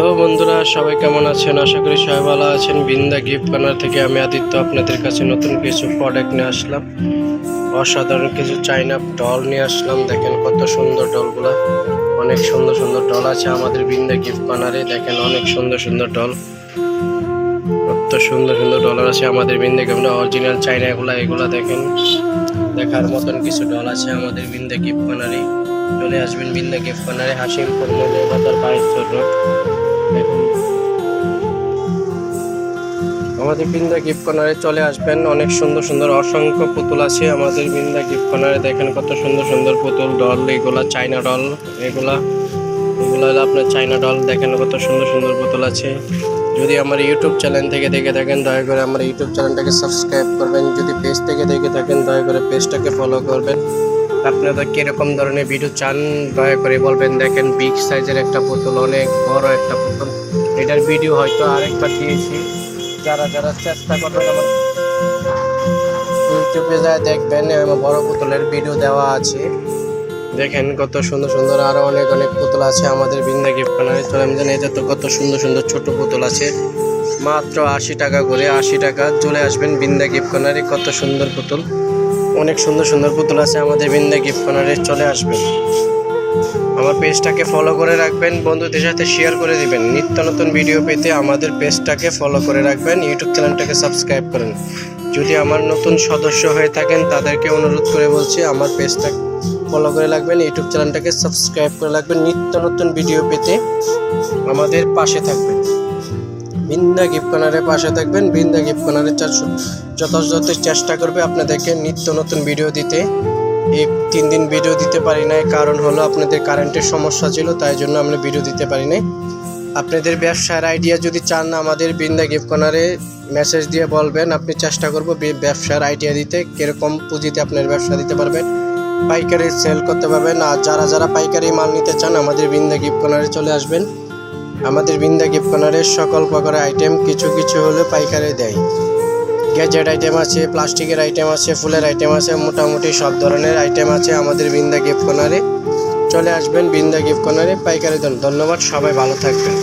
Hello বন্ধুরা, সবাই কেমন আছেন? আশা করি সবাই ভালো আছেন। বিন্দা গিফট কর্নার থেকে আমি আদিত্য আপনাদের কাছে নতুন কিছু প্রোডাক্ট নিয়ে আসলাম। অসাধারণ কিছু চাইনা ডল নিয়ে আসলাম। দেখেন কত সুন্দর ডলগুলা অনেক সুন্দর সুন্দর ডল আছে আমাদের বিন্দা গিফট কর্নারে। দেখেন অনেক সুন্দর সুন্দর ডল কত সুন্দর সুন্দর ডলার আছে আমাদের বিন্দা গিফট অরিজিনাল চাইনা এগুলা দেখেন। দেখার মতন কিছু ডল আছে আমাদের বিন্দা গিফট কর্নারে। চলে আসবেন বিন্দা গিফট কর্নারে, হাসিমপুর মলে বাজার বাইশশো রোড দেখুন আমাদের বিন্দা গিফট কর্নারে চলে আসবেন। অনেক সুন্দর সুন্দর অসংখ্য পুতুল আছে আমাদের বৃন্দা গিফট কর্নারে। দেখেন কত সুন্দর সুন্দর পুতুল, ডল, এগুলা চাইনা ডল, এগুলা, এগুলো হলো আপনার চাইনা ডল। দেখেন কত সুন্দর সুন্দর পুতুল আছে। যদি আমার ইউটিউব চ্যানেল থেকে দেখে থাকেন, দয়া করে আমার ইউটিউব চ্যানেলটাকে সাবস্ক্রাইব করবেন। যদি পেজ থেকে দেখে থাকেন, দয়া করে পেজটাকে ফলো করবেন। আপনারা কীরকম ধরনের ভিডিও চান? দয়া করে বলবেন, দেখেন বিগ সাইজের একটা পুতুল অনেক বড় একটা পুতুল এটার ভিডিও হয়তো আরেকবার দিয়েছি। যারা যারা চেষ্টা করবেন আমার ইউটিউবে যায় দেখবেন আমার বড় পুতুলের ভিডিও দেওয়া আছে। দেখেন, কত সুন্দর সুন্দর, আরও অনেক অনেক পুতুল আছে আমাদের বিন্দা গিফট কর্নারে চলে আমি জানি তো কত সুন্দর সুন্দর ছোট পুতুল আছে। মাত্র আশি টাকা করে, আশি টাকা চলে আসবেন বিন্দা গিফট কর্নারে কত সুন্দর পুতুল অনেক সুন্দর সুন্দর পুতুল আছে আমাদের বিন্দা গিফট কর্নারে চলে আসবেন আমার পেজটাকে ফলো করে রাখবেন, বন্ধুদের সাথে শেয়ার করে দিবেন। নিত্য নতুন ভিডিও পেতে আমাদের পেজটাকে ফলো করে রাখবেন ইউটিউব চ্যানেলটাকে সাবস্ক্রাইব করেন। যদি আমার নতুন সদস্য হয়ে থাকেন, তাদেরকে অনুরোধ করে বলছি, আমার পেজটা ফলো করে রাখবেন ইউটিউব চ্যানেলটাকে সাবস্ক্রাইব করে রাখবেন, নিত্য নতুন ভিডিও পেতে আমাদের পাশে থাকবেন। বিন্দা গিফট কর্নারের পাশে থাকবেন বিন্দা গিফট কর্নারের যথাযথ চেষ্টা করবে আপনাদেরকে নিত্য নতুন ভিডিও দিতে। এই তিন দিন ভিডিও দিতে পারি নাই, কারণ হলো আপনাদের কারেন্টের সমস্যা ছিল, তাই জন্য আমরা ভিডিও দিতে পারি নাই। আপনাদের ব্যবসার আইডিয়া যদি চান না আমাদের বিন্দা গিফট কর্নারে মেসেজ দিয়ে বলবেন, আপনি চেষ্টা করব ব্যবসার আইডিয়া দিতে, কীরকম পুঁজিতে আপনার ব্যবসা দিতে পারবেন, পাইকারি সেল করতে পারবেন, আর যারা যারা পাইকারি মাল নিতে চান, আমাদের বিন্দা গিফট কর্নারে চলে আসবেন। আমাদের বিন্দা গিফট কর্নারের সকল প্রকারের আইটেম কিছু কিছু হলে পাইকারে দেয়। গ্যাজেট আইটেম আছে প্লাস্টিকের আইটেম আছে, ফুলের আইটেম আছে, মোটামুটি সব ধরনের আইটেম আছে আমাদের বিন্দা গিফট কর্নারে চলে আসবেন বিন্দা গিফট কর্নারে পাইকারি ধন্যবাদ, সবাই ভালো থাকবেন।